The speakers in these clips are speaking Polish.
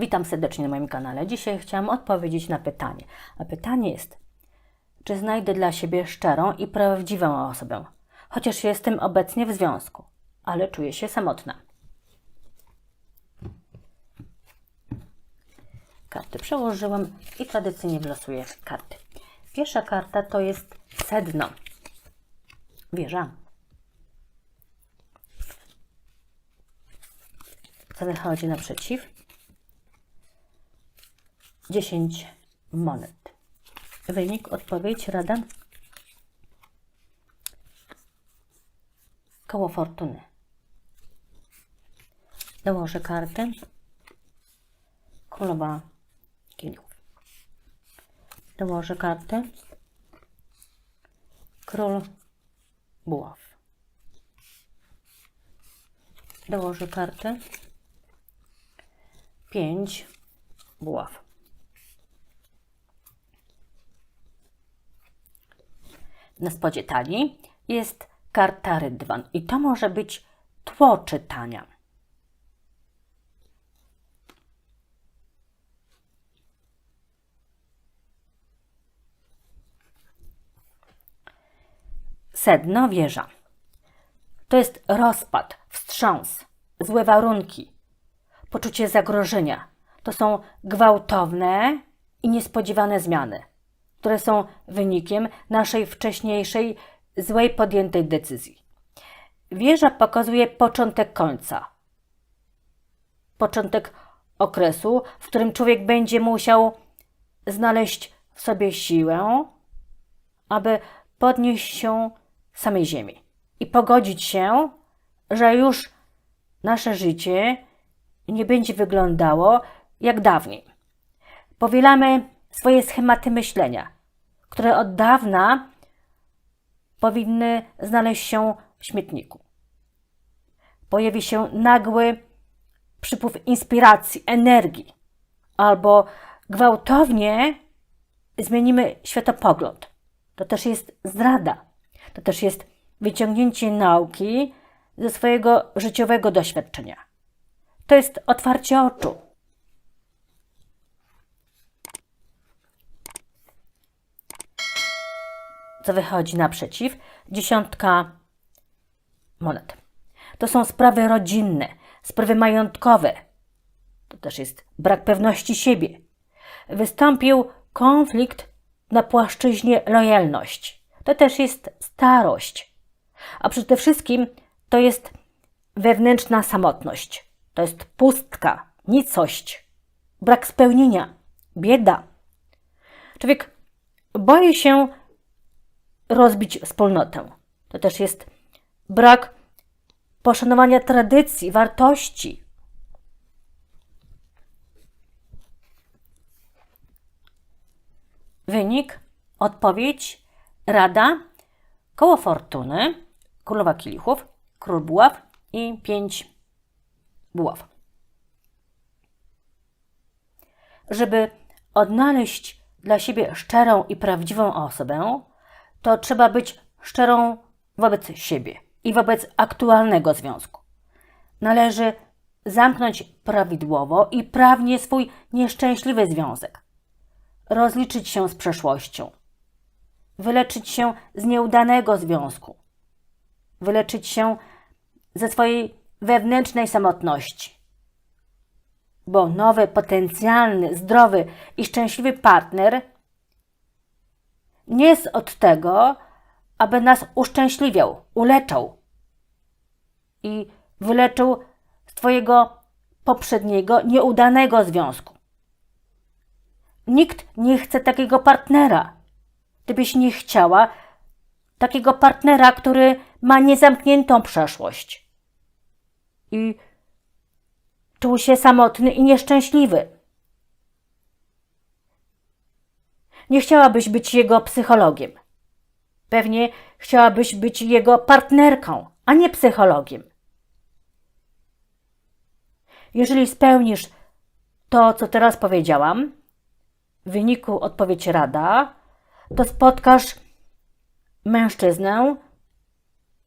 Witam serdecznie na moim kanale. Dzisiaj chciałam odpowiedzieć na pytanie. A pytanie jest, czy znajdę dla siebie szczerą i prawdziwą osobę, chociaż jestem obecnie w związku, ale czuję się samotna. Karty przełożyłam i tradycyjnie wylosuję karty. Pierwsza karta to jest sedno. Wieża. Co wychodzi naprzeciw? 10 monet. Wynik, odpowiedź, rada? Koło fortuny. Dołożę kartę. Królowa kielichów. Dołożę kartę. Król buław. Dołożę kartę. Pięć buław. Na spodzie talii jest karta rydwan i to może być tło czytania. Sedno wieża. To jest rozpad, wstrząs, złe warunki, poczucie zagrożenia. To są gwałtowne i niespodziewane zmiany, które są wynikiem naszej wcześniejszej złej podjętej decyzji. Wieża pokazuje początek końca. Początek okresu, w którym człowiek będzie musiał znaleźć w sobie siłę, aby podnieść się samej ziemi i pogodzić się, że już nasze życie nie będzie wyglądało jak dawniej. Powielamy swoje schematy myślenia, które od dawna powinny znaleźć się w śmietniku. Pojawi się nagły przypływ inspiracji, energii, albo gwałtownie zmienimy światopogląd. To też jest zdrada. To też jest wyciągnięcie nauki ze swojego życiowego doświadczenia. To jest otwarcie oczu. Co wychodzi naprzeciw? Dziesiątka monet. To są sprawy rodzinne, sprawy majątkowe. To też jest brak pewności siebie. Wystąpił konflikt na płaszczyźnie lojalności. To też jest starość. A przede wszystkim to jest wewnętrzna samotność. To jest pustka, nicość, brak spełnienia, bieda. Człowiek boi się rozbić wspólnotę. To też jest brak poszanowania tradycji, wartości. Wynik, odpowiedź, rada, koło fortuny, królowa kielichów, król buław i pięć buław. Żeby odnaleźć dla siebie szczerą i prawdziwą osobę, to trzeba być szczerą wobec siebie i wobec aktualnego związku. Należy zamknąć prawidłowo i prawnie swój nieszczęśliwy związek, rozliczyć się z przeszłością, wyleczyć się z nieudanego związku, wyleczyć się ze swojej wewnętrznej samotności. Bo nowy, potencjalny, zdrowy i szczęśliwy partner nie jest od tego, aby nas uszczęśliwiał, uleczał i wyleczył z Twojego poprzedniego, nieudanego związku. Nikt nie chce takiego partnera. Gdybyś nie chciała takiego partnera, który ma niezamkniętą przeszłość i czuł się samotny i nieszczęśliwy. Nie chciałabyś być jego psychologiem. Pewnie chciałabyś być jego partnerką, a nie psychologiem. Jeżeli spełnisz to, co teraz powiedziałam, w wyniku odpowiedź rada, to spotkasz mężczyznę,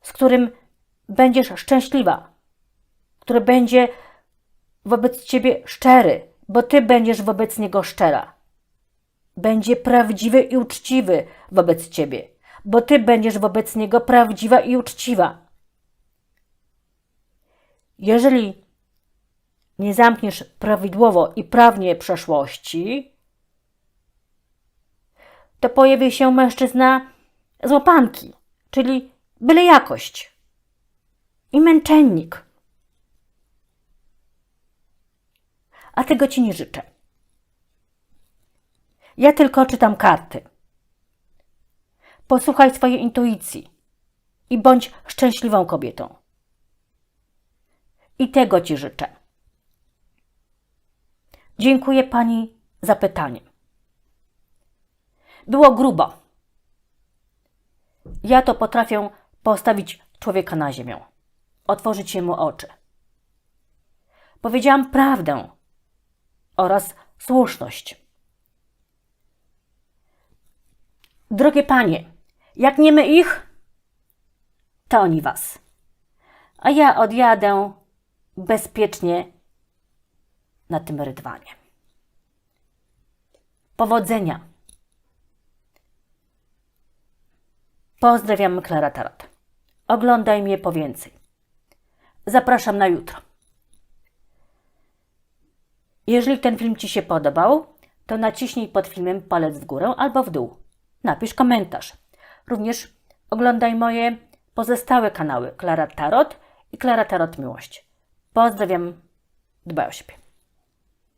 z którym będziesz szczęśliwa, który będzie wobec ciebie szczery, bo ty będziesz wobec niego szczera. Będzie prawdziwy i uczciwy wobec ciebie, bo ty będziesz wobec niego prawdziwa i uczciwa. Jeżeli nie zamkniesz prawidłowo i prawnie przeszłości, to pojawi się mężczyzna z łapanki, czyli byle jakość i męczennik. A tego ci nie życzę. Ja tylko czytam karty. Posłuchaj swojej intuicji i bądź szczęśliwą kobietą. I tego ci życzę. Dziękuję pani za pytanie. Było grubo. Ja to potrafię postawić człowieka na ziemię, otworzyć mu oczy. Powiedziałam prawdę oraz słuszność. Drogie panie, jak nie my ich, to oni was. A ja odjadę bezpiecznie na tym rydwanie. Powodzenia. Pozdrawiam, Klara Tarot. Oglądaj mnie po więcej. Zapraszam na jutro. Jeżeli ten film Ci się podobał, to naciśnij pod filmem palec w górę albo w dół. Napisz komentarz. Również oglądaj moje pozostałe kanały Klara Tarot i Klara Tarot Miłość. Pozdrawiam, dbaj o siebie.